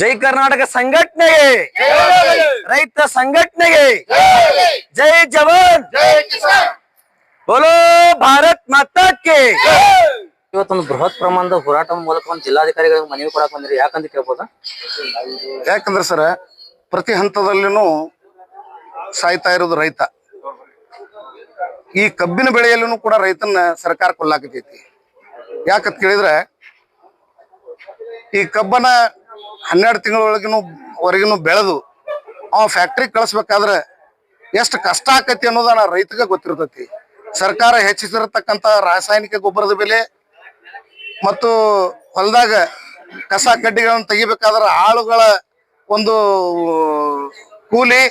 ಜೈ ಕರ್ನಾಟಕ ಸಂಘಟನೆಗೆ ರೈತ ಸಂಘಟನೆಗೆ ಜೈ ಜವಾನ್. ಬೋಲೋ ಭಾರತ್ ಮಾತಾಕ್ಕೆ. ಇವತ್ತೊಂದು ಬೃಹತ್ ಪ್ರಮಾಣದ ಹೋರಾಟ ಮೂಲಕ ಒಂದು ಜಿಲ್ಲಾಧಿಕಾರಿಗಳಿಗೆ ಮನವಿ ಕೊಡಕ್ ಬಂದ್ರಿ. ಯಾಕಂತ ಕೇಳ್ಬೋದ? ಯಾಕಂದ್ರೆ ಸರ ಪ್ರತಿ ಹಂತದಲ್ಲಿನೂ ಸಾಯ್ತಾ ಇರೋದು ರೈತ. ಈ ಕಬ್ಬಿನ ಬೆಳೆಯಲ್ಲೂ ಕೂಡ ರೈತನ ಸರ್ಕಾರ ಕೊಲ್ಲಾಕತೈತಿ ಯಾಕಂತ ಕೇಳಿದ್ರೆ ಈ ಕಬ್ಬನ ಹನ್ನೆರಡು ತಿಂಗಳೊಳಗಿನೂ ವರೆಗಿನೂ ಬೆಳೆದು ಅವ ಫ್ಯಾಕ್ಟ್ರಿಗೆ ಕಳಿಸ್ಬೇಕಾದ್ರೆ ಎಷ್ಟು ಕಷ್ಟ ಆಕತಿ ಅನ್ನೋದನ್ನ ರೈತಗೆ ಗೊತ್ತಿರ್ತತಿ. ಸರ್ಕಾರ ಹೆಚ್ಚಿಸಿರತಕ್ಕಂತ ರಾಸಾಯನಿಕ ಗೊಬ್ಬರದ ಬೆಲೆ ಮತ್ತು ಹೊಲದಾಗ ಕಸ ಕಡ್ಡಿಗಳನ್ನು ತೆಗಿಬೇಕಾದ್ರೆ ಆಳುಗಳ ಒಂದು ಕೂಲಿ,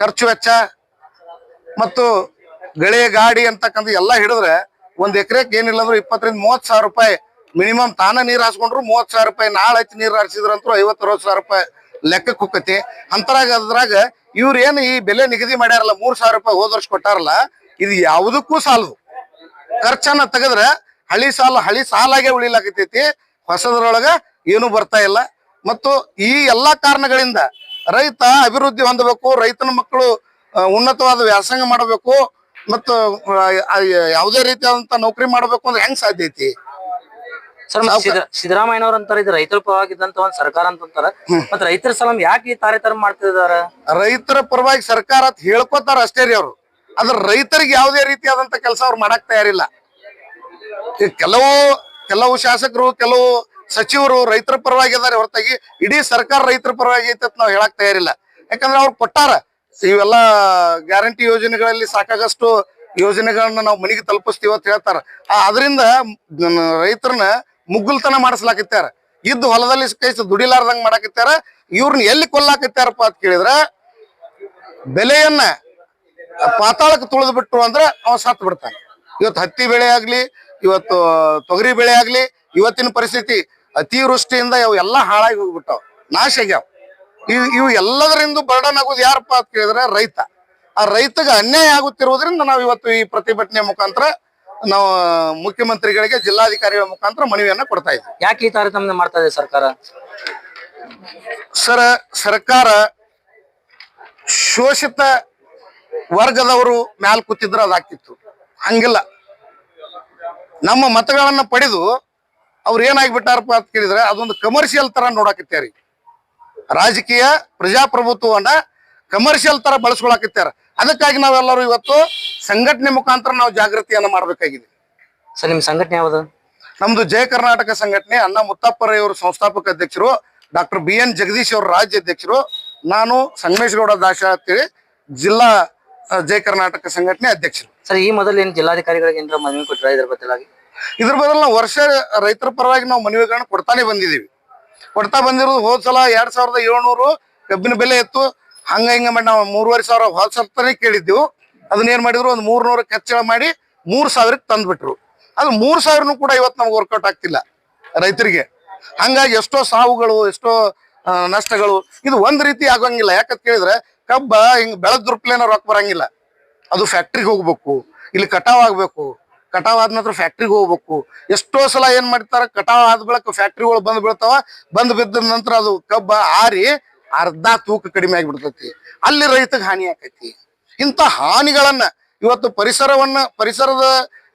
ಖರ್ಚು ವೆಚ್ಚ ಮತ್ತು ಗಳೆ, ಗಾಡಿ ಅಂತಕ್ಕಂಥ ಎಲ್ಲ ಹಿಡಿದ್ರೆ ಒಂದು ಎಕರೆಗೆ ಏನಿಲ್ಲ ಅಂದ್ರೆ ಇಪ್ಪತ್ತರಿಂದ ಮೂವತ್ತು ಸಾವಿರ ರೂಪಾಯಿ ಮಿನಿಮಮ್ ತಾನ ನೀರ್ ಹಾಸ್ಕೊಂಡ್ರು ಮೂವತ್ ಸಾವಿರ ರೂಪಾಯಿ, ನಾಳೆ ಹಚ್ಚಿ ನೀರ್ ಹಾರಿಸಿದ್ರಂತೂ ಐವತ್ತು ಅರವತ್ತು ಸಾವಿರ ರೂಪಾಯಿ ಲೆಕ್ಕಕ್ಕೆ ಹೋಗತಿ ಅಂತರಾಗ ಅದ್ರಾಗ ಇವ್ರು ಏನು ಈ ಬೆಲೆ ನಿಗದಿ ಮಾಡ್ಯಾರಲ್ಲ, ಮೂರ್ ಸಾವಿರ ರೂಪಾಯಿ ಹೋದ ವರ್ಷ ಕೊಟ್ಟಾರಲ್ಲ, ಇದು ಯಾವುದಕ್ಕೂ ಸಾಲದು. ಖರ್ಚನ್ನ ತೆಗೆದ್ರೆ ಹಳಿ ಸಾಲ, ಹಳಿ ಸಾಲಾಗೆ ಉಳಿಲಾಕತೈತಿ. ಹೊಸದ್ರೊಳಗ ಏನು ಬರ್ತಾ ಇಲ್ಲ. ಮತ್ತು ಈ ಎಲ್ಲಾ ಕಾರಣಗಳಿಂದ ರೈತ ಅಭಿವೃದ್ಧಿ ಹೊಂದಬೇಕು, ರೈತನ ಮಕ್ಕಳು ಉನ್ನತವಾದ ವ್ಯಾಸಂಗ ಮಾಡಬೇಕು, ಮತ್ತು ಯಾವುದೇ ರೀತಿಯಾದಂತ ನೌಕರಿ ಮಾಡಬೇಕು ಅಂದ್ರೆ ಹೆಂಗ್ ಸಾಧ್ಯ ಐತಿ? ಸರ್ ಸಿದ್ದರಾಮಯ್ಯನವ್ರ ಅಂತಾರ ಇದು ರೈತರ ಪರವಾಗಿದ್ದಂತ ಒಂದ್ ಸರ್ಕಾರ ಅಂತ ಅಂತಾರ. ಮತ್ ರೈತರ ಸಲಂ ಯಾಕೆ ಈ ತಾರತಮ್ಯ ಮಾಡ್ತಿದಾರ? ರೈತರ ಪರವಾಗಿ ಸರ್ಕಾರ ಅಂತ ಹೇಳ್ಕೊತಾರ ಅಷ್ಟೇ ರೀ ಅವ್ರು. ಅದ್ರ ರೈತರಿಗೆ ಯಾವುದೇ ರೀತಿಯಾದಂತ ಕೆಲಸ ಅವ್ರು ಮಾಡಕ್ ತಯಾರಿಲ್ಲ. ಕೆಲವು ಕೆಲವು ಶಾಸಕರು ಕೆಲವು ಸಚಿವರು ರೈತರ ಪರವಾಗಿ ಇದಾರೆ ಹೊರತಾಗಿ ಇಡೀ ಸರ್ಕಾರ ರೈತರ ಪರವಾಗಿ ಐತೆ ಅಂತ ನಾವು ಹೇಳಕ್ ತಯಾರಿಲ್ಲ. ಯಾಕಂದ್ರೆ ಅವ್ರು ಕೊಟ್ಟಾರ. ಇವೆಲ್ಲ ಗ್ಯಾರಂಟಿ ಯೋಜನೆಗಳಲ್ಲಿ ಸಾಕಾಗಷ್ಟು ಯೋಜನೆಗಳನ್ನ ನಾವು ಮನೆಗೆ ತಲುಪಿಸ್ತೀವಿ ಅಂತ ಹೇಳ್ತಾರ. ಆ, ಅದರಿಂದ ರೈತರನ್ನ ಮುಗ್ಗುಲ್ತನ ಮಾಡಿಸ್ಲಾಕತ್ಯಾರ. ಇದ್ದು ಹೊಲದಲ್ಲಿ ಕೈಸ ದುಡಿಲಾರ್ದಂಗ್ ಮಾಡಾಕತ್ಯಾರ. ಇವ್ರನ್ನ ಎಲ್ಲಿ ಕೊಲ್ಲಾಕತ್ಯಾರಪ್ಪ ಅಂತ ಕೇಳಿದ್ರ, ಬೆಲೆಯನ್ನ ಪಾತಾಳಕ್ಕೆ ತುಳಿದು ಬಿಟ್ರು ಅಂದ್ರೆ ಅವ ಸತ್ ಬಿಡ್ತಾನೆ. ಇವತ್ತು ಹತ್ತಿ ಬೆಳೆ ಆಗ್ಲಿ, ಇವತ್ತು ತೊಗರಿ ಬೆಳೆ ಆಗ್ಲಿ, ಇವತ್ತಿನ ಪರಿಸ್ಥಿತಿ ಅತಿವೃಷ್ಟಿಯಿಂದ ಇವು ಎಲ್ಲ ಹಾಳಾಗಿ ಹೋಗ್ಬಿಟ್ಟಾವ. ನಾಶ ಆಗ್ಯಾವ. ಇವು ಇವು ಎಲ್ಲದರಿಂದ ಬರ್ಡನ್ ಆಗೋದು ಯಾರಪ್ಪ ಅಂತ ಕೇಳಿದ್ರೆ ರೈತ. ಆ ರೈತಗೆ ಅನ್ಯಾಯ ಆಗುತ್ತಿರುವುದರಿಂದ ನಾವು ಇವತ್ತು ಈ ಪ್ರತಿಭಟನೆ ಮುಖಾಂತರ ನಾವು ಮುಖ್ಯಮಂತ್ರಿಗಳಿಗೆ ಜಿಲ್ಲಾಧಿಕಾರಿಗಳ ಮುಖಾಂತರ ಮನವಿಯನ್ನ ಕೊಡ್ತಾ ಇದ್ದೀವಿ ಯಾಕೆ ಈ ತಾರತಮ್ಯ ಮಾಡ್ತಾ ಇದೆ ಸರ್ಕಾರ? ಸರ ಸರ್ಕಾರ ಶೋಷಿತ ವರ್ಗದವರು ಮ್ಯಾಲ್ ಕೂತಿದ್ರೆ ಅದಾಗ್ತಿತ್ತು ಹಂಗಿಲ್ಲ. ನಮ್ಮ ಮತಗಳನ್ನ ಪಡೆದು ಅವ್ರು ಏನಾಗ್ಬಿಟ್ಟಾರಪ್ಪ ಅಂತ ಕೇಳಿದ್ರೆ ಅದೊಂದು ಕಮರ್ಷಿಯಲ್ ತರ ನೋಡಾಕತ್ಯಾರಿ. ರಾಜಕೀಯ ಪ್ರಜಾಪ್ರಭುತ್ವವನ್ನ ಕಮರ್ಷಿಯಲ್ ತರ ಬಳಸ್ಕೊಳಕತ್ಯಾರ. ಅದಕ್ಕಾಗಿ ನಾವೆಲ್ಲರೂ ಇವತ್ತು ಸಂಘಟನೆ ಮುಖಾಂತರ ನಾವು ಜಾಗೃತಿಯನ್ನ ಮಾಡಬೇಕಾಗಿದೆ. ಸರ್ ನಿಮ್ ಸಂಘಟನೆ ಯಾವುದು? ನಮ್ದು ಜಯ ಕರ್ನಾಟಕ ಸಂಘಟನೆ ಅಣ್ಣ ಮುತ್ತಪ್ಪರಯ್ಯವರು ಸಂಸ್ಥಾಪಕ ಅಧ್ಯಕ್ಷರು ಡಾಕ್ಟರ್ ಬಿ ಎನ್ ಜಗದೀಶ್ ಅವರು ರಾಜ್ಯ ಅಧ್ಯಕ್ಷರು ನಾನು ಸಂಗಮೇಶ್ಗೌಡ ದಾಶ ಅಂತೇಳಿ ಜಿಲ್ಲಾ ಜಯ ಕರ್ನಾಟಕ ಸಂಘಟನೆ ಅಧ್ಯಕ್ಷರು. ಸರ್ ಈ ಮೊದಲು ಏನ್ ಜಿಲ್ಲಾಧಿಕಾರಿಗಳಿಗೆ ಏನಾರ ಮನವಿ ಕೊಟ್ಟಿರ ಇದ್ರ ಬದಲಾಗಿ? ಇದ್ರ ಬದಲು ನಾವು ವರ್ಷ ರೈತರ ಪರವಾಗಿ ನಾವು ಮನವಿಗಳನ್ನ ಕೊಡ್ತಾನೆ ಬಂದಿದ್ದೀವಿ. ಕೊಡ್ತಾ ಬಂದಿರೋದು ಹೋದ್ ಸಲ ಎರಡ್ ಸಾವಿರದ ಏಳ್ನೂರು ಕಬ್ಬಿನ ಬೆಲೆ ಇತ್ತು. ಹಂಗ ಹಿಂಗ ಮಾಡಿ ನಾವು ಮೂರುವರೆ ಸಾವಿರ ಹೋದ ಸಲನೇ ಕೇಳಿದ್ದೆವು. ಅದನ್ನ ಏನ್ ಮಾಡಿದ್ರು, ಒಂದು ಮೂರ್ನೂರು ಹೆಚ್ಚಳ ಮಾಡಿ ಮೂರ್ ಸಾವಿರಕ್ಕೆ ತಂದ್ಬಿಟ್ರು. ಅದು ಮೂರ್ ಸಾವಿರನು ಕೂಡ ಇವತ್ತು ನಮ್ಗೆ ವರ್ಕೌಟ್ ಆಗ್ತಿಲ್ಲ ರೈತರಿಗೆ. ಹಂಗಾಗಿ ಎಷ್ಟೋ ಸಾವುಗಳು, ಎಷ್ಟೋ ನಷ್ಟಗಳು, ಇದು ಒಂದ್ ರೀತಿ ಆಗಂಗಿಲ್ಲ. ಯಾಕಂತ ಕೇಳಿದ್ರೆ ಕಬ್ಬ ಹಿಂಗ್ ಬೆಳದ ರೂಪಲೇನ ರೊಕ್ಕ ಬರಂಗಿಲ್ಲ. ಅದು ಫ್ಯಾಕ್ಟ್ರಿಗೆ ಹೋಗ್ಬೇಕು, ಇಲ್ಲಿ ಕಟಾವ್ ಆಗ್ಬೇಕು. ಕಟಾವ್ ಆದ ನಂತರ ಫ್ಯಾಕ್ಟ್ರಿಗೆ ಹೋಗ್ಬೇಕು. ಎಷ್ಟೋ ಸಲ ಏನ್ ಮಾಡ್ತಾರ, ಕಟಾವ್ ಆದ ಬಳಿಕ ಫ್ಯಾಕ್ಟ್ರಿಗಳು ಬಂದ್ ಬೀಳ್ತಾವ. ಬಂದ್ ಬಿದ್ದ ನಂತರ ಅದು ಕಬ್ಬ ಆರಿ ಅರ್ಧ ತೂಕ ಕಡಿಮೆ ಆಗಿಬಿಡ್ತೈತಿ. ಅಲ್ಲಿ ರೈತಗೆ ಹಾನಿ ಆಕೈತಿ. ಇಂಥ ಹಾನಿಗಳನ್ನ ಇವತ್ತು ಪರಿಸರವನ್ನ, ಪರಿಸರದ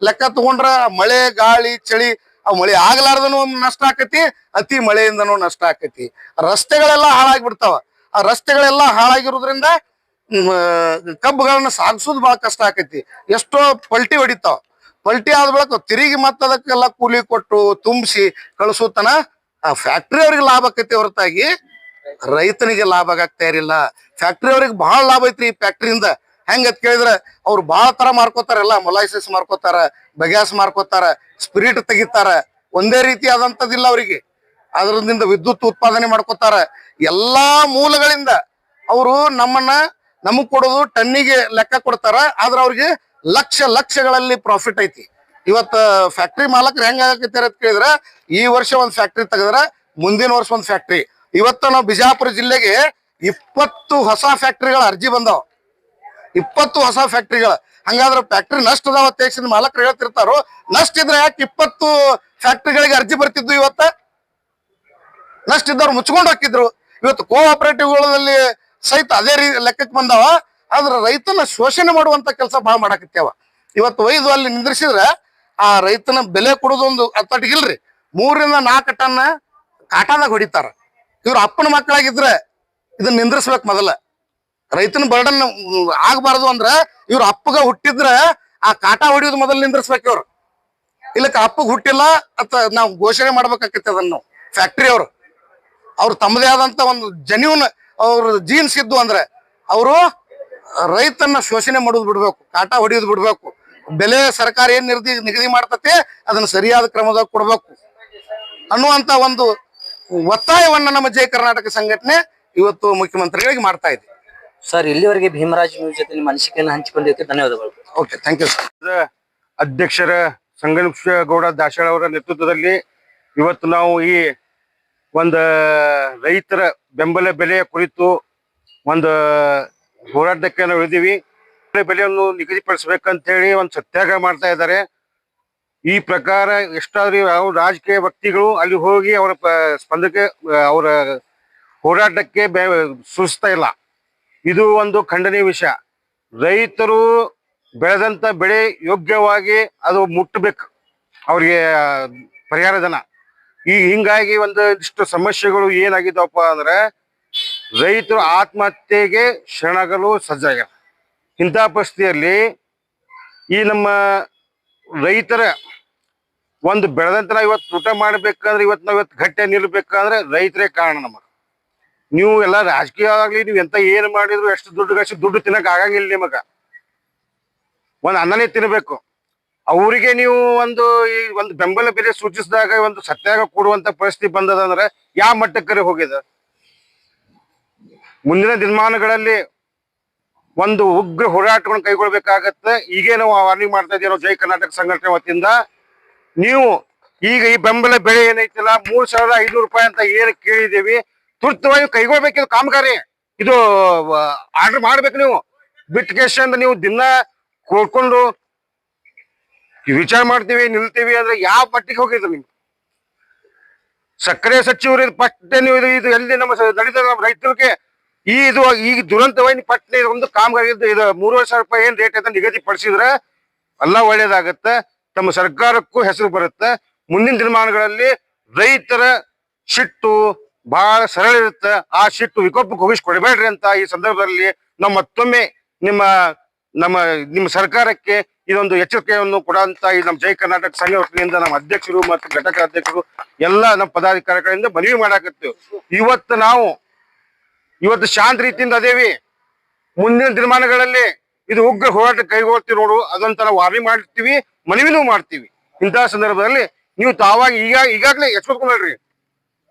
ಲೆಕ್ಕ ತಗೊಂಡ್ರ ಮಳೆ, ಗಾಳಿ, ಚಳಿ, ಆ ಮಳೆ ಆಗ್ಲಾರ್ದನು ನಷ್ಟ ಆಕತಿ, ಅತಿ ಮಳೆಯಿಂದನೂ ನಷ್ಟ ಆಕತಿ. ರಸ್ತೆಗಳೆಲ್ಲ ಹಾಳಾಗ್ಬಿಡ್ತಾವ. ಆ ರಸ್ತೆಗಳೆಲ್ಲ ಹಾಳಾಗಿರೋದ್ರಿಂದ ಕಬ್ಬುಗಳನ್ನ ಸಾಗಿಸೋದು ಬಹಳ ಕಷ್ಟ ಆಕೈತಿ. ಎಷ್ಟೋ ಪಲ್ಟಿ ಹೊಡಿತಾವ. ಪಲ್ಟಿ ಆದ ಬಳಿಕ ತಿರುಗಿ ಅದಕ್ಕೆಲ್ಲ ಕೂಲಿ ಕೊಟ್ಟು ತುಂಬಿಸಿ ಕಳಿಸೋತನ ಆ ಫ್ಯಾಕ್ಟ್ರಿ ಅವ್ರಿಗೆ ಲಾಭ ಆಕೈತಿ ಹೊರತಾಗಿ. ರೈತನಿಗೆ ಲಾಭ ಆಗ್ತಾ ಇರಲಿಲ್ಲ. ಫ್ಯಾಕ್ಟ್ರಿ ಅವ್ರಿಗೆ ಬಹಳ ಲಾಭ ಐತ್ರಿ ಈ ಫ್ಯಾಕ್ಟ್ರಿಯಿಂದ ಹೆಂಗ್ ಅದ್ ಕೇಳಿದ್ರೆ ಅವ್ರು ಬಹಳ ತರ ಮಾರ್ಕೋತಾರಲ್ಲ ಮೊಲಾಯಿಸಸ್ ಮಾರ್ಕೋತಾರ ಬಗ್ಯಾಸ್ ಮಾರ್ಕೋತಾರ ಸ್ಪಿರಿಟ್ ತೆಗಿತಾರ. ಒಂದೇ ರೀತಿ ಆದಂತದಿಲ್ಲ ಅವರಿಗೆ. ಅದರಿಂದ ವಿದ್ಯುತ್ ಉತ್ಪಾದನೆ ಮಾಡ್ಕೋತಾರ. ಎಲ್ಲಾ ಮೂಲಗಳಿಂದ ಅವರು ನಮ್ಮನ್ನ ನಮಗ್ ಕೊಡೋದು ಟನ್ನಿಗೆ ಲೆಕ್ಕ ಕೊಡ್ತಾರ. ಆದ್ರ ಅವ್ರಿಗೆ ಲಕ್ಷ ಲಕ್ಷಗಳಲ್ಲಿ ಪ್ರಾಫಿಟ್ ಐತಿ. ಇವತ್ತ ಫ್ಯಾಕ್ಟ್ರಿ ಮಾಲಕರು ಹೆಂಗ ಅಂತ ಕೇಳಿದ್ರ ಈ ವರ್ಷ ಒಂದ್ ಫ್ಯಾಕ್ಟ್ರಿ ತೆಗೆದ್ರ ಮುಂದಿನ ವರ್ಷ ಒಂದ್ ಫ್ಯಾಕ್ಟ್ರಿ ಇವತ್ತ ನಾವು ಬಿಜಾಪುರ ಜಿಲ್ಲೆಗೆ ಇಪ್ಪತ್ತು ಹೊಸ ಫ್ಯಾಕ್ಟ್ರಿಗಳ ಅರ್ಜಿ ಬಂದಾವ. ಇಪ್ಪತ್ತು ಹೊಸ ಫ್ಯಾಕ್ಟ್ರಿಗಳ. ಹಂಗಾದ್ರೆ ಫ್ಯಾಕ್ಟ್ರಿ ನಷ್ಟ ಅದಾವ ತೇಕ್ಷನ್ ಮಾಲಕರು ಹೇಳ್ತಿರ್ತಾರೋ, ನಷ್ಟ ಇದ್ರೆ ಯಾಕೆ ಇಪ್ಪತ್ತು ಫ್ಯಾಕ್ಟ್ರಿಗಳಿಗೆ ಅರ್ಜಿ ಬರ್ತಿದ್ವು ಇವತ್ತ? ನಷ್ಟ ಇದ್ದವ್ರು ಮುಚ್ಕೊಂಡು ಹಾಕಿದ್ರು ಇವತ್ತು ಕೋಆಪರೇಟಿವ್ಗಳಲ್ಲಿ ಸಹಿತ ಅದೇ ರೀ ಲೆಕ್ಕಕ್ಕೆ ಬಂದಾವ. ಆದ್ರೆ ರೈತನ ಶೋಷಣೆ ಮಾಡುವಂತ ಕೆಲಸ ಭಾಳ ಮಾಡಾಕತ್ಯಾವ. ಇವತ್ತು ಒಯ್ದು ಅಲ್ಲಿ ನಿಂದ್ರಿಸಿದ್ರೆ ಆ ರೈತನ ಬೆಲೆ ಕೊಡೋದೊಂದು ಅತ್ತಟಿಗಿಲ್ರಿ ಮೂರರಿಂದ ನಾಲ್ಕು ಟನ್ ಕಾಟಾದಾಗ ಹೊಡಿತಾರ. ಇವ್ರ ಅಪ್ಪನ ಮಕ್ಕಳಾಗಿದ್ರೆ ಇದನ್ನ ನಿಂದ್ರಿಸ್ಬೇಕು ಮೊದಲ. ರೈತನ ಬರ್ಡನ್ ಆಗ್ಬಾರ್ದು ಅಂದ್ರ ಇವ್ರ ಅಪ್ಪಗ ಹುಟ್ಟಿದ್ರ ಆ ಕಾಟ ಹೊಡಿಯೋದು ಮೊದಲು ನಿಂದ್ರಿಸ್ಬೇಕು ಇವ್ರು. ಇಲ್ಲಕ್ಕೆ ಅಪ್ಪಗೆ ಹುಟ್ಟಿಲ್ಲ ಅಂತ ನಾವು ಘೋಷಣೆ ಮಾಡ್ಬೇಕಾಕೈತಿ ಅದನ್ನ ಫ್ಯಾಕ್ಟ್ರಿ ಅವರು. ಅವ್ರು ತಮ್ಮದೇ ಆದಂತ ಒಂದು ಜನ್ಯೂನ್ ಅವ್ರ ಜೀನ್ಸ್ ಇದ್ದು ಅಂದ್ರೆ ಅವರು ರೈತನ್ನ ಶೋಷಣೆ ಮಾಡೋದು ಬಿಡ್ಬೇಕು, ಕಾಟ ಹೊಡಿಯೋದು ಬಿಡ್ಬೇಕು. ಬೆಲೆ ಸರ್ಕಾರ ಏನ್ ನಿರ್ದಿ ನಿಗದಿ ಮಾಡ್ತತೆ ಅದನ್ನ ಸರಿಯಾದ ಕ್ರಮದಾಗ ಕೊಡ್ಬೇಕು. ಅನ್ನುವಂತ ಒಂದು ಒತ್ತಾಯವನ್ನ ನಮ್ಮ ಜಯ ಕರ್ನಾಟಕ ಸಂಘಟನೆ ಇವತ್ತು ಮುಖ್ಯಮಂತ್ರಿಗಳಿಗೆ ಮಾಡ್ತಾ ಇದೆ. ಸರ್ ಇಲ್ಲಿವರೆಗೆ ಭೀಮರಾಜ್ ನ್ಯೂಸ್ ಜೊತೆ ನಿಮ್ಮ ಅನಿಸಿಕೆಯನ್ನು ಹಂಚಿಕೊಂಡಿದ್ದಕ್ಕೆ ಧನ್ಯವಾದಗಳು. ಓಕೆ ಥ್ಯಾಂಕ್ ಯು ಸರ್ ಅಧ್ಯಕ್ಷರ ಸಂಗಮೇಶ್ವರ ದಾಶಾಳ್ ಅವರ ನೇತೃತ್ವದಲ್ಲಿ ಇವತ್ತು ನಾವು ಈ ಒಂದು ರೈತರ ಬೆಂಬಲ ಬೆಲೆಯ ಕುರಿತು ಒಂದು ಹೋರಾಟಕ್ಕೆ ನಾವು ಇಳಿದೀವಿ. ಬೆಲೆಯನ್ನು ನಿಗದಿಪಡಿಸಬೇಕಂತ ಹೇಳಿ ಒಂದು ಸತ್ಯಾಗ್ರಹ ಮಾಡ್ತಾ ಇದ್ದಾರೆ. ಈ ಪ್ರಕಾರ ಎಷ್ಟಾದ್ರೂ ಯಾವ ರಾಜಕೀಯ ವ್ಯಕ್ತಿಗಳು ಅಲ್ಲಿ ಹೋಗಿ ಅವರ ಸ್ಪಂದಕ್ಕೆ ಅವರ ಹೋರಾಟಕ್ಕೆ ಸೂಚಿಸ್ತಾ ಇಲ್ಲ. ಇದು ಒಂದು ಖಂಡನೀಯ ವಿಷಯ. ರೈತರು ಬೆಳೆದಂತ ಬೆಳೆ ಯೋಗ್ಯವಾಗಿ ಅದು ಮುಟ್ಟಬೇಕು. ಅವ್ರಿಗೆ ಪರಿಹಾರ ಧನ. ಈ ಹಿಂಗಾಗಿ ಒಂದು ಇಷ್ಟು ಸಮಸ್ಯೆಗಳು ಏನಾಗಿದ್ದಪ್ಪ ಅಂದ್ರೆ, ರೈತರು ಆತ್ಮಹತ್ಯೆಗೆ ಶರಣಾಗಲು ಸಜ್ಜಾಗ ಇಂಥ ಪರಿಸ್ಥಿತಿಯಲ್ಲಿ ಈ ನಮ್ಮ ರೈತರ, ಒಂದು ಬೆಳೆದಂತ ನಾವು ಇವತ್ತು ಊಟ ಮಾಡ್ಬೇಕಂದ್ರೆ ಇವತ್ತು ನಾವು ಇವತ್ತು ಗಟ್ಟಿ ನಿಲ್ಬೇಕಂದ್ರೆ ರೈತರೇ ಕಾರಣ ನಮಗೆ. ನೀವು ಎಲ್ಲ ರಾಜಕೀಯ ಆಗ್ಲಿ, ನೀವು ಎಂತ ಏನು ಮಾಡಿದ್ರು ಎಷ್ಟು ದುಡ್ಡು ಗಳಿಸಿ ದುಡ್ಡು ತಿನ್ನಕ್ ಆಗಂಗಿಲ್ಲ ನಿಮಗ. ಒಂದು ಅನ್ನನೇ ತಿನ್ನಬೇಕು ಅವರಿಗೆ ನೀವು ಒಂದು ಈ ಒಂದು ಬೆಂಬಲ ಬೆಲೆ ಸೂಚಿಸಿದಾಗ ಒಂದು ಸತ್ಯಾಗ ಕೊಡುವಂತ ಪರಿಸ್ಥಿತಿ ಬಂದದಂದ್ರೆ ಯಾವ ಮಟ್ಟಕ್ಕರೆ ಹೋಗಿದೆ? ಮುಂದಿನ ದಿನಮಾನಗಳಲ್ಲಿ ಒಂದು ಉಗ್ರ ಹೋರಾಟವನ್ನು ಕೈಗೊಳ್ಬೇಕಾಗತ್ತೆ ಈಗೇ ನಾವು ವಾರ್ನಿಂಗ್ ಮಾಡ್ತಾ ಇದ್ದೀವಿ ನಾವು ಜೈ ಕರ್ನಾಟಕ ಸಂಘಟನೆ ವತಿಯಿಂದ. ನೀವು ಈಗ ಈ ಬೆಂಬಲ ಬೆಲೆ ಏನೈತಿಲ್ಲ, ಮೂರ್ ಸಾವಿರದ ಐನೂರು ರೂಪಾಯಿ ಅಂತ ಏನು ಕೇಳಿದೀವಿ ತುರ್ತವಾಗಿ ಕೈಗೊಳ್ಬೇಕಿದು ಕಾಮಗಾರಿ. ಇದು ಆರ್ಡರ್ ಮಾಡ್ಬೇಕು ನೀವು. ಬಿಟ್ಟು ಕೇಶಂದ ನೀವು ದಿನ ಕೊಡ್ಕೊಂಡು ವಿಚಾರ ಮಾಡ್ತೀವಿ, ನಿಲ್ತೀವಿ ಅಂದ್ರೆ ಯಾವ ಪಟ್ಟಿಗೆ ಹೋಗಿದ್ರು ನಿಮ್ಗೆ ಸಕ್ಕರೆ ಸಚಿವರು ಪಟ್ಟೆ ನೀವು ಇದು ಎಲ್ಲಿ ನಮ್ಮ ನಡೀತದೆ ನಮ್ಮ ರೈತರಿಗೆ ಈ ಇದು ಈಗ ದುರಂತವಾಗಿ ಪಟ್ಟಣ ಒಂದು ಕಾಮಗಾರಿ ಇದು ಮೂರುವರೆ ಸಾವಿರ ರೂಪಾಯಿ ಏನ್ ರೇಟ್ ಅಂತ ನಿಗದಿಪಡಿಸಿದ್ರೆ ಎಲ್ಲ ಒಳ್ಳೇದಾಗತ್ತೆ. ತಮ್ಮ ಸರ್ಕಾರಕ್ಕೂ ಹೆಸರು ಬರುತ್ತೆ. ಮುಂದಿನ ದಿನಮಾನಗಳಲ್ಲಿ ರೈತರ ಶಿಟ್ಟು ಬಹಳ ಸರಳ ಇರುತ್ತೆ. ಆ ಶಿಟ್ಟು ವಿಕೋಪಕ್ಕೆ ಹೋಗಿಸಿ ಕೊಡಬೇಡ್ರಿ ಅಂತ ಈ ಸಂದರ್ಭದಲ್ಲಿ ನಮ್ಮ ಮತ್ತೊಮ್ಮೆ ನಿಮ್ಮ, ನಮ್ಮ, ನಿಮ್ಮ ಸರ್ಕಾರಕ್ಕೆ ಇದೊಂದು ಎಚ್ಚರಿಕೆಯನ್ನು ಕೊಡುವಂತ ಈ ನಮ್ಮ ಜೈ ಕರ್ನಾಟಕ ಸಂಘ ವತಿಯಿಂದ ನಮ್ಮ ಅಧ್ಯಕ್ಷರು ಮತ್ತು ಘಟಕ ಅಧ್ಯಕ್ಷರು ಎಲ್ಲ ನಮ್ಮ ಪದಾಧಿಕಾರಿಗಳಿಂದ ಮನವಿ ಮಾಡಾಕತ್ತೇವೆ. ಇವತ್ತು ನಾವು ಇವತ್ತು ಶಾಂತ ರೀತಿಯಿಂದ ಅದೇವಿ ಮುಂದಿನ ದಿನಮಾನಗಳಲ್ಲಿ ಇದು ಉಗ್ರ ಹೋರಾಟ ಕೈಗೊಳ್ತೀವಿ ನೋಡು ನಾವು ವಾರ್ನಿಂಗ್ ಮಾಡ್ತೀವಿ, ಮನವಿನೂ ಮಾಡ್ತೀವಿ. ಇಂತಹ ಸಂದರ್ಭದಲ್ಲಿ ನೀವು ತಾವಾಗಿ ಈಗ, ಈಗಾಗಲೇ ಎಚ್ಚೆತ್ಕೊಂಡ್ರಿ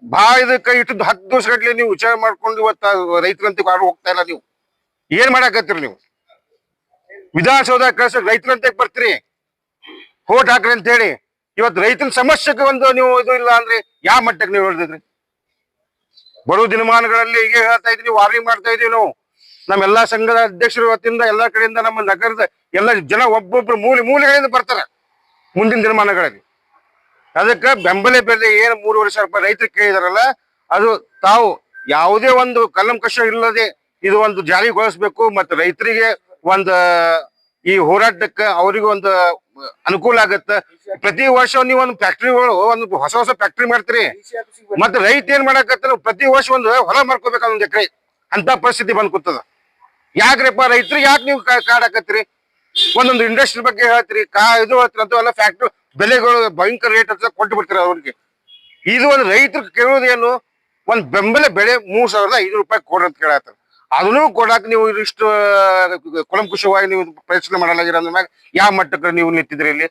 ಭಾಳ ಇದಕ್ಕೆ ಇಟ್ಟು ಹತ್ತು ದಿವಸಗಟ್ಲೆ ನೀವು ವಿಚಾರ ಮಾಡ್ಕೊಂಡು ಇವತ್ತು ರೈತರಂತೆ ಹೋಗ್ತಾ ಇಲ್ಲ ನೀವು. ಏನ್ ಮಾಡಾಕತ್ತೀರಿ ನೀವು? ವಿಧಾನಸೌಧ ಕಳ್ಸಕ್ ರೈತರಂತೆ ಬರ್ತೀರಿ. ಹೋಟ್ ಹಾಕ್ರಿ ಅಂತ ಹೇಳಿ ಇವತ್ತು ರೈತನ ಸಮಸ್ಯೆಗೆ ಒಂದು ನೀವು ಇದು ಇಲ್ಲ ಅಂದ್ರೆ ಯಾವ ಮಟ್ಟಕ್ಕೆ ನೀವು ಹೇಳ್ತಿದ್ರಿ? ಬರುವ ದಿನಮಾನಗಳಲ್ಲಿ ಈಗ ಹೇಳ್ತಾ ಇದೀವಿ ವಾರ್ನಿಂಗ್ ಮಾಡ್ತಾ ಇದೀವಿ ನಾವು. ನಮ್ಮೆಲ್ಲಾ ಸಂಘದ ಅಧ್ಯಕ್ಷರು ಇವತ್ತಿಂದ ಎಲ್ಲಾ ಕಡೆಯಿಂದ ನಮ್ಮ ನಗರದ ಎಲ್ಲ ಜನ ಒಬ್ಬೊಬ್ರು ಮೂಲೆ ಮೂಲೆಗಳಿಂದ ಬರ್ತಾರೆ ಮುಂದಿನ ದಿನಮಾನಗಳಲ್ಲಿ. ಅದಕ್ಕೆ ಬೆಂಬಲ ಬೆಲೆ ಏನು ಮೂರುವರೆ ಸಾವಿರ ರೂಪಾಯಿ ರೈತರು ಕೇಳಿದಾರಲ್ಲ, ಅದು ತಾವು ಯಾವುದೇ ಒಂದು ಕಲಂಕಷ ಇಲ್ಲದೆ ಇದು ಒಂದು ಜಾರಿಗೊಳಿಸ್ಬೇಕು, ಮತ್ತು ರೈತರಿಗೆ ಒಂದು ಈ ಹೋರಾಟಕ್ಕೆ ಅವ್ರಿಗೂ ಒಂದು ಅನುಕೂಲ ಆಗತ್ತ. ಪ್ರತಿ ವರ್ಷ ನೀವು ಒಂದು ಫ್ಯಾಕ್ಟ್ರಿಗಳು ಒಂದು ಹೊಸ ಹೊಸ ಫ್ಯಾಕ್ಟ್ರಿ ಮಾಡ್ತೀರಿ. ಮತ್ತೆ ರೈತ ಏನ್ ಮಾಡಾಕತ್ತಾರ ಪ್ರತಿ ವರ್ಷ ಒಂದು ಹೊಲ ಮಾಡ್ಕೋಬೇಕ ಒಂದ್ ಎಕರೆ ಅಂತ ಪರಿಸ್ಥಿತಿ ಬಂದ್ ಕೂತದ. ಯಾಕ್ರಿಪ್ಪ ರೈತರಿಗೆ ಯಾಕೆ ನೀವು ಕಾಡಾಕತ್ತೀರಿ? ಒಂದೊಂದು ಇಂಡಸ್ಟ್ರಿ ಬಗ್ಗೆ ಹೇಳ್ತೀರಿ, ಕಾ, ಇದು ಹೇಳ್ತೀರಿ ಅಂತ ಎಲ್ಲ ಫ್ಯಾಕ್ಟ್ರಿ ಬೆಲೆಗಳು ಭಯಂಕರ ರೇಟ್ ಅಂತ ಕೊಟ್ಟು ಬಿಡ್ತೀರಿ ಅವ್ರಿಗೆ. ಇದು ಒಂದು ರೈತರು ಕೇಳೋದೇನು ಒಂದ್ ಬೆಂಬಲ ಬೆಳೆ ಮೂರ್ ಸಾವಿರದ ಐನೂರು ರೂಪಾಯಿ ಕೊಡ್ರಿ ಅಂತ ಕೇಳತ್ತಾರ ಅದನ್ನು ಕೊಡಾಕ ನೀವು ಇಷ್ಟು ಕುಲಂಕುಷವಾಗಿ ನೀವು ಪ್ರಯತ್ನ ಮಾಡಲಾಗಿರೋ ಮ್ಯಾಗ ಯಾವ ಮಟ್ಟಕ್ಕೆ ನೀವು ನಿಂತಿದ್ರಿ ಇಲ್ಲಿ?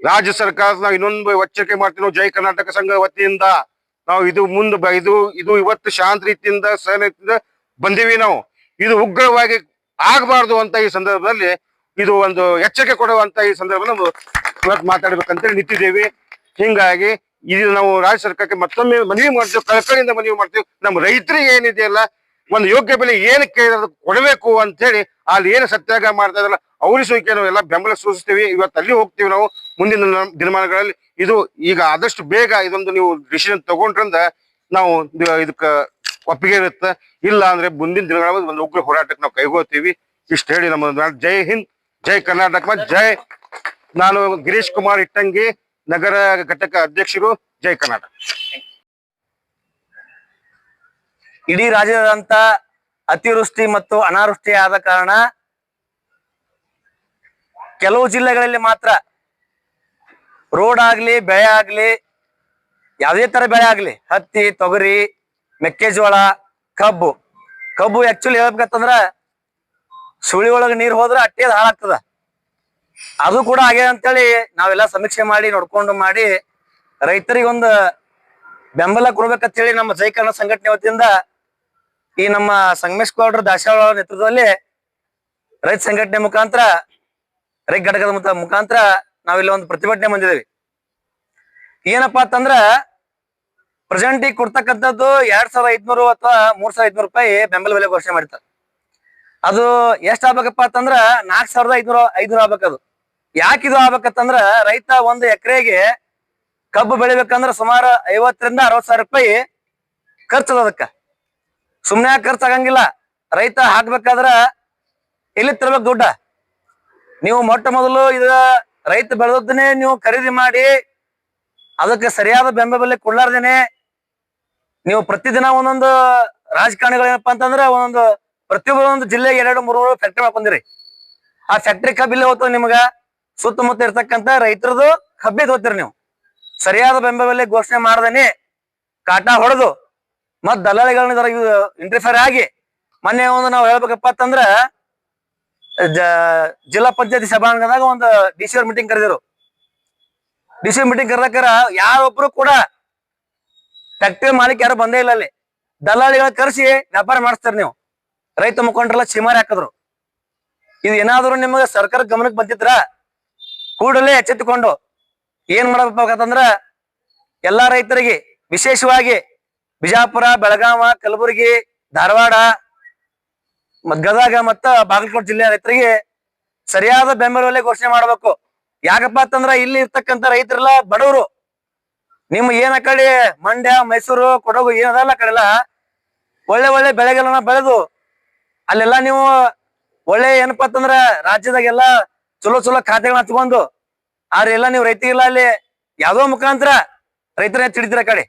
ರಾಜ್ಯ ಸರ್ಕಾರ ನಾವು ಇನ್ನೊಂದು ಎಚ್ಚರಿಕೆ ಮಾಡ್ತೀವಿ ಜೈ ಕರ್ನಾಟಕ ಸಂಘ ವತಿಯಿಂದ ನಾವು ಇದು ಮುಂದೆ ಇದು ಇದು ಇವತ್ತು ಶಾಂತ ರೀತಿಯಿಂದ ಸಹನದಿಂದ ಬಂದೀವಿ ನಾವು. ಇದು ಉಗ್ರವಾಗಿ ಆಗಬಾರ್ದು ಅಂತ ಈ ಸಂದರ್ಭದಲ್ಲಿ, ಇದು ಒಂದು ಎಚ್ಚರಿಕೆ ಕೊಡುವಂತ ಈ ಸಂದರ್ಭದಲ್ಲಿ ನಾವು ಇವತ್ತು ಮಾತಾಡ್ಬೇಕಂತೇಳಿ ನಿಂತಿದ್ದೇವೆ. ಹಿಂಗಾಗಿ ಇದು ನಾವು ರಾಜ್ಯ ಸರ್ಕಾರಕ್ಕೆ ಮತ್ತೊಮ್ಮೆ ಮನವಿ ಮಾಡ್ತೀವಿ, ಕಳಕಳಿಯಿಂದ ಮನವಿ ಮಾಡ್ತೀವಿ. ನಮ್ಮ ರೈತರಿಗೆ ಏನಿದೆಯಲ್ಲ ಒಂದು ಯೋಗ್ಯ ಬೆಲೆ ಏನು ಕೇಳಿದ್ರೆ ಕೊಡಬೇಕು ಅಂತ ಹೇಳಿ ಅಲ್ಲಿ ಏನು ಸತ್ಯಾಗ್ರಹ ಮಾಡ್ತಾ ಇದ್ರಲ್ಲ ಅವರಿಸುವಿಕೆ ನಾವು ಎಲ್ಲ ಬೆಂಬಲ ಸೂಚಿಸ್ತೀವಿ. ಇವತ್ತು ಅಲ್ಲಿ ಹೋಗ್ತೀವಿ ನಾವು, ಮುಂದಿನ ದಿನ- ದಿನಮಾನಗಳಲ್ಲಿ. ಇದು ಈಗ ಆದಷ್ಟು ಬೇಗ ಇದೊಂದು ನೀವು ಡಿಸಿಷನ್ ತಗೊಂಡ್ರಿಂದ ನಾವು ಇದು- ಇದಕ್ಕ ಒಪ್ಪಿಗೆ ಇರುತ್ತೆ. ಇಲ್ಲ ಅಂದ್ರೆ ಮುಂದಿನ ದಿನಗಳಲ್ಲಿ ಒಂದು ಉಗ್ರ ಹೋರಾಟಕ್ಕೆ ನಾವು ಕೈಗೊಳ್ತೀವಿ. ಇಷ್ಟು ಹೇಳಿ ನಮ್ಮ ಜೈ ಹಿಂದ್, ಜೈ ಕರ್ನಾಟಕ. ಜೈ ನಾನು ಗಿರೀಶ್ ಕುಮಾರ್ ಇಟ್ಟಂಗಿ, ನಗರ ಘಟಕ ಅಧ್ಯಕ್ಷರು, ಜೈ ಕರ್ನಾಟಕ. ಇಡೀ ರಾಜ್ಯದಂತ ಅತಿವೃಷ್ಟಿ ಮತ್ತು ಅನಾವೃಷ್ಟಿ ಆದ ಕಾರಣ ಕೆಲವು ಜಿಲ್ಲೆಗಳಲ್ಲಿ ಮಾತ್ರ ರೋಡ್ ಆಗ್ಲಿ, ಬೆಳೆ ಆಗ್ಲಿ, ಯಾವುದೇ ತರ ಬೆಳೆ ಆಗ್ಲಿ, ಹತ್ತಿ, ತೊಗರಿ, ಮೆಕ್ಕೆಜೋಳ, ಕಬ್ಬು ಕಬ್ಬು ಆಕ್ಚುಲಿ ಹೇಳ್ಬೇಕಂತಂದ್ರ ಸುಳಿ ಒಳಗ ನೀರ್ ಹೋದ್ರೆ ಅಟ್ಟೇದ್ ಹಾಳಾಗ್ತದ. ಅದು ಕೂಡ ಆಗ್ಯದ ಅಂತೇಳಿ ನಾವೆಲ್ಲ ಸಮೀಕ್ಷೆ ಮಾಡಿ, ನೋಡ್ಕೊಂಡು ಮಾಡಿ ರೈತರಿಗೆ ಒಂದು ಬೆಂಬಲ ಕೊಡ್ಬೇಕಂತ ಹೇಳಿ ನಮ್ಮ ಜೈ ಸಂಘಟನೆ ವತಿಯಿಂದ ಈ ನಮ್ಮ ಸಂಗಮೇಶ್ ಗೌಡ್ರ ದಾಸಾಳ ಅವ್ರ ನೇತೃತ್ವದಲ್ಲಿ ರೈತ ಸಂಘಟನೆ ಮುಖಾಂತರ, ರೈತ ಘಟಕದ ಮುಖ- ಮುಖಾಂತರ ನಾವಿಲ್ಲಿ ಒಂದು ಪ್ರತಿಭಟನೆ ಬಂದಿದ್ದೇವೆ ಏನಪ್ಪಾ ಅಂತಂದ್ರ ಪ್ರೆಸೆಂಟ್ ಈಗ ಕೊಡ್ತಕ್ಕಂಥದ್ದು ಎರಡ್ ಸಾವಿರದ ಐದ್ನೂರು ಅಥವಾ ಮೂರ್ ಸಾವಿರದ ಐದ್ನೂರು ರೂಪಾಯಿ ಬೆಂಬಲ ಬೆಲೆ ಘೋಷಣೆ ಮಾಡಿರ್ತಾರೆ. ಅದು ಎಷ್ಟ್ ಆಗ್ಬೇಕಪ್ಪ ಅಂತಂದ್ರ ನಾಲ್ಕ್ ಸಾವಿರದ ಐದ್ನೂರ ಐದ್ನೂರ ಆಗ್ಬೇಕದು. ಯಾಕೆ ಇದು ಆಗ್ಬೇಕಂತಂದ್ರ ರೈತ ಒಂದು ಎಕರೆಗೆ ಕಬ್ಬು ಬೆಳಿಬೇಕಂದ್ರ ಸುಮಾರು ಐವತ್ತರಿಂದ ಅರವತ್ ಸಾವಿರ ರೂಪಾಯಿ ಖರ್ಚದ ಅದಕ್ಕ. ಸುಮ್ನೆ ಖರ್ಚು ಆಗಂಗಿಲ್ಲ? ರೈತ ಹಾಕ್ಬೇಕಾದ್ರ ಎಲ್ಲಿ ತರ್ಬೇಕು ದುಡ್ಡ? ನೀವು ಮೊಟ್ಟ ಮೊದಲು ಇದ ರೈತ ಬೆಳೆದನ್ನೇ ನೀವು ಖರೀದಿ ಮಾಡಿ ಅದಕ್ಕೆ ಸರಿಯಾದ ಬೆಂಬಲ ಬೆಲೆ ಕೊಡ್ಲಾರ್ದೇನೆ ನೀವು ಪ್ರತಿದಿನ ಒಂದೊಂದು ರಾಜಕಾರಣಿಗಳು ಏನಪ್ಪಾ ಅಂತಂದ್ರೆ ಒಂದೊಂದು ಪ್ರತಿಯೊಬ್ಬರು ಒಂದು ಜಿಲ್ಲೆಗೆ ಎರಡು, ಮೂರು ಫ್ಯಾಕ್ಟ್ರಿ ಮಾಡ್ಕೊಂಡಿರಿ ಆ ಫ್ಯಾಕ್ಟ್ರಿ ಕಬ್ಬಿಲ್ಲ ಹೋಗ್ತದೆ ನಿಮ್ಗ. ಸುತ್ತಮುತ್ತ ಇರ್ತಕ್ಕಂತ ರೈತರದು ಕಬ್ಬೆ ಹೋಗ್ತೀರಿ ನೀವು. ಸರಿಯಾದ ಬೆಂಬಲ ಬೆಲೆ ಘೋಷಣೆ ಮಾಡ್ದೇನೆ ಕಾಟ ಹೊಡೆದು ಮತ್ ದಲ್ಲಾಳಿಗಳನ್ನ ಇದರ ಇಂಟರ್ಫಿಯರ್ ಆಗಿ, ಮೊನ್ನೆ ಒಂದು ನಾವು ಹೇಳ್ಬೇಕಪ್ಪ ಅಂತಂದ್ರ ಜಿಲ್ಲಾ ಪಂಚಾಯತಿ ಸಭಾಂಗಣದಾಗ ಒಂದು ಡಿ ಸಿ ಮೀಟಿಂಗ್ ಕರೆದಿರು. ಡಿ ಸಿ ಮೀಟಿಂಗ್ ಕರೆದಕ್ಕಾರ ಯಾರೊಬ್ರು ಕೂಡ ಫ್ಯಾಕ್ಟರಿ ಮಾಲೀಕ ಯಾರು ಬಂದೇ ಇಲ್ಲ ಅಲ್ಲಿ. ದಲ್ಲಾಳಿಗಳ ಕರೆಸಿ ವ್ಯಾಪಾರ ಮಾಡಿಸ್ತಾರೆ ನೀವು. ರೈತ ಮುಖಂಡರೆಲ್ಲ ಚಿಮಾರಿ ಹಾಕಿದ್ರು. ಇದು ಏನಾದ್ರು ನಿಮಗೆ ಸರ್ಕಾರ ಗಮನಕ್ಕೆ ಬಂದಿದ್ರ, ಕೂಡಲೇ ಎಚ್ಚೆತ್ತುಕೊಂಡು ಏನ್ ಮಾಡಬೇಕಂತಂದ್ರ ಎಲ್ಲಾ ರೈತರಿಗೆ ವಿಶೇಷವಾಗಿ ಬಿಜಾಪುರ, ಬೆಳಗಾವ, ಕಲಬುರಗಿ, ಧಾರವಾಡ, ಗದಗ ಮತ್ತ ಬಾಗಲಕೋಟೆ ಜಿಲ್ಲೆಯ ರೈತರಿಗೆ ಸರಿಯಾದ ಬೆಂಬಲ ಬೆಲೆ ಘೋಷಣೆ ಮಾಡಬೇಕು. ಯಾಕಪ್ಪ ಅಂತಂದ್ರ ಇಲ್ಲಿ ಇರ್ತಕ್ಕಂತ ರೈತರೆಲ್ಲ ಬಡವರು. ನಿಮ್ ಏನ ಕಡೆ ಮಂಡ್ಯ, ಮೈಸೂರು, ಕೊಡಗು ಏನದಲ್ಲ ಕಡೆಲ್ಲ ಒಳ್ಳೆ ಒಳ್ಳೆ ಬೆಳೆಗಳನ್ನ ಬೆಳೆದು ಅಲ್ಲೆಲ್ಲ ನೀವು ಒಳ್ಳೆ ಏನಪ್ಪಾ ಅಂತಂದ್ರ ರಾಜ್ಯದಾಗೆಲ್ಲ ಚಲೋ ಚಲೋ ಖಾತೆಗಳನ್ನ ಹಚ್ಕೊಂಡು, ಆದ್ರೆ ಎಲ್ಲ ನೀವು ರೈತರಿಗೆಲ್ಲ ಅಲ್ಲಿ ಯಾವ್ದೋ ಮುಖಾಂತರ ರೈತರನ್ನ ತಿಳಿದಿರ ಕಡೆ.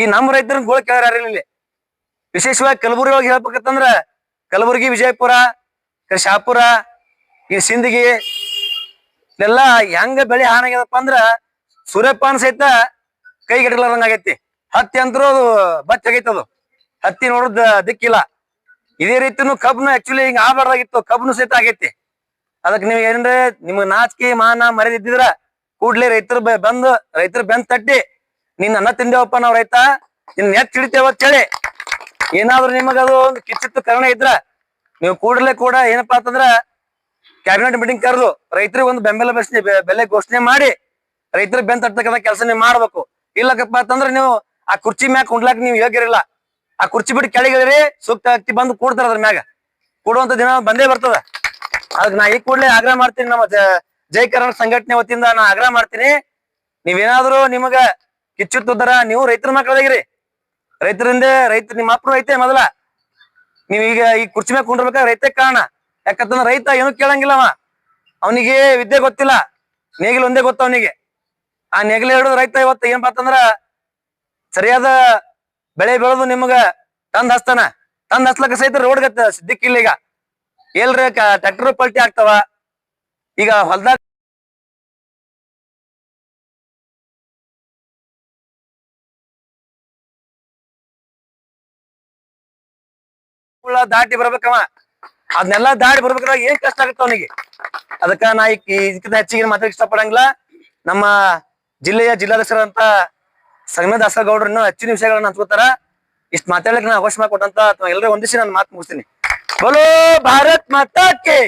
ಈ ನಮ್ಮ ರೈತರನ್ನ ಗೋಳ ಕೇಳ್ಯಾರ ಇಲ್ಲಿ ವಿಶೇಷವಾಗಿ ಕಲಬುರಗಿ ಒಳಗೆ ಹೇಳ್ಬೇಕಂತಂದ್ರ ಕಲಬುರಗಿ, ವಿಜಯಪುರ ಶಾಪುರ, ಈ ಸಿಂದಗಿ ಇದೆಲ್ಲಾ ಹೆಂಗ ಬೆಳೆ ಹಾನಾಗ್ಯದಪ್ಪ ಅಂದ್ರ ಸೂರ್ಯಪಾನ ಸಹಿತ ಕೈಗೆಟಲಾರಂಗ ಆಗೈತಿ. ಹತ್ತಿ ಅಂತರೂ ಅದು ಬಚ್ಚ ಅದು. ಹತ್ತಿ ನೋಡುದ ದಿಕ್ಕಿಲ್ಲ. ಇದೇ ರೀತಿನೂ ಕಬ್ನು ಆಕ್ಚುಲಿ ಹಿಂಗ ಆಬಾರ್ದಾಗಿತ್ತು ಕಬ್ನು ಸಹಿತ ಆಗೈತಿ. ಅದಕ್ಕೆ ನೀವು ಏನಂದ್ರೆ ನಿಮ್ಗೆ ನಾಚಿಕೆ, ಮಾನ ಮರೆದಿದ್ರ ಕೂಡ್ಲೇ ರೈತರು ಬಂದು, ರೈತರು ಬೆಂದ್ ತಟ್ಟಿ ನಿನ್ನ ಅನ್ನ ತಿಂದೇವಪ್ಪ ನಾವ್ ರೈತ. ನಿನ್ ಎತ್ ಹಿಡಿತೇವ ಚಳಿ ಏನಾದ್ರು ನಿಮಗದು ಒಂದು ಕಿಚ್ಚಿತ್ತು ಕಾರಣ ಇದ್ರ, ನೀವು ಕೂಡಲೇ ಕೂಡ ಏನಪ್ಪಾ ಅಂತಂದ್ರ ಕ್ಯಾಬಿನೆಟ್ ಮೀಟಿಂಗ್ ಕರೆದು ರೈತರಿಗೆ ಒಂದು ಬೆಂಬಲ ಬೆಲೆ ಬೆಲೆ ಘೋಷಣೆ ಮಾಡಿ, ರೈತರಿಗೆ ಬೆಂದ್ ತಟ್ಟತಕ್ಕಂಥ ಕೆಲಸ ನೀವು ಮಾಡ್ಬೇಕು. ಇಲ್ಲಕಪ್ಪ ಅಂತಂದ್ರ ನೀವು ಆ ಕುರ್ಚಿ ಮ್ಯಾಗ ಕುಂಡ್ಲಾಕ್ ನೀವು ಯೋಗ್ಯರಿಲ್ಲ. ಆ ಕುರ್ಚಿ ಬಿಟ್ಟು ಕೆಳಗಿದ್ರಿ ಸೂಕ್ತ ವ್ಯಕ್ತಿ ಬಂದು ಕೂಡ್ತಾರ ಅದ್ರ ಮ್ಯಾಗ. ಕೂಡುವಂತ ದಿನ ಬಂದೇ ಬರ್ತದ. ಅದಕ್ಕೆ ನಾ ಈ ಕೂಡಲೇ ಆಗ್ರಹ ಮಾಡ್ತೀನಿ ನಮ್ಮ ಜೈ ಕರ್ನಾಟಕ ಸಂಘಟನೆ ವತಿಯಿಂದ ನಾ ಆಗ್ರಹ ಮಾಡ್ತೀನಿ. ನೀವೇನಾದ್ರೂ ನಿಮಗ ಕಿಚ್ಚುತ್ತದರ ನೀವು ರೈತರ ಮಕ್ಕಳಾಗಿರಿ ರೈತರಿಂದ ರೈತ, ನಿಮ್ಮ ಅಪ್ಪನು ರೈತೆ ಮೊದಲ. ನೀವ್ ಈಗ ಈ ಕುರ್ಚಿ ಮೇಲೆ ಕುಂಡಿರ್ಬೇಕಾದ್ರೆ ರೈತ ಕಾರಣ. ಯಾಕಂತಂದ್ರ ರೈತ ಏನು ಅವ. ಅವನಿಗೆ ವಿದ್ಯೆ ಗೊತ್ತಿಲ್ಲ. ನೇಗಿಲು ಒಂದೇ ಗೊತ್ತ ಅವನಿಗೆ. ಆ ನೇಗಿಲು ಹಿಡಿದು ರೈತ ಇವತ್ತು ಏನ್ ಅಂತಂದ್ರ ಸರಿಯಾದ ಬೆಳೆ ಬೆಳೆದು ನಿಮಗ ತಂದ್ ಹಸ್ತಾನ ತಂದ್ ಹಸ್ಲಕ್ಕ ಸಹಿತ ರೋಡ್ ಗತ್ತ ದಿಕ್ಕಿಲ್ಲ ಈಗ. ಎಲ್ರಿ ಟ್ರ್ಯಾಕ್ಟರ್ ಪಲ್ಟಿ ಆಗ್ತಾವ. ಈಗ ಹೊಲ್ದಾಗ ಹುಳ ದಾಟಿ ಬರ್ಬೇಕವ. ಅದನ್ನೆಲ್ಲ ದಾಟಿ ಬರ್ಬೇಕಾದ್ರೆ ಏನ್ ಕಷ್ಟ ಆಗುತ್ತೆ ಅವನಿಗೆ? ಅದಕ್ಕ ನಾ ಇದಕ್ಕಿಂತ ಹೆಚ್ಚಿಗೆ ಮಾತಾಡಕ್ ಇಷ್ಟಪಡಂಗಿಲ್ಲ. ನಮ್ಮ ಜಿಲ್ಲೆಯ ಜಿಲ್ಲಾಧ್ಯಕ್ಷರಂತ ಸಂಗಮ ದಾಸಗೌಡರನ್ನು ಹೆಚ್ಚಿನ ವಿಷಯಗಳನ್ನ ಹಂಚ್ಕೋತಾರ. ಇಷ್ಟ ಮಾತಾಡ್ಲಿಕ್ಕೆ ನಾ ಅವಶ್ಯ ಕೊಟ್ಟಂತ ಎಲ್ಲರೂ ಒಂದಿಸಿ ನಾನು ಮಾತು ಮುಗಿಸ್ತೀನಿ. ಬಲೋ ಭಾರತ್ ಮಾತಾ ಕೆ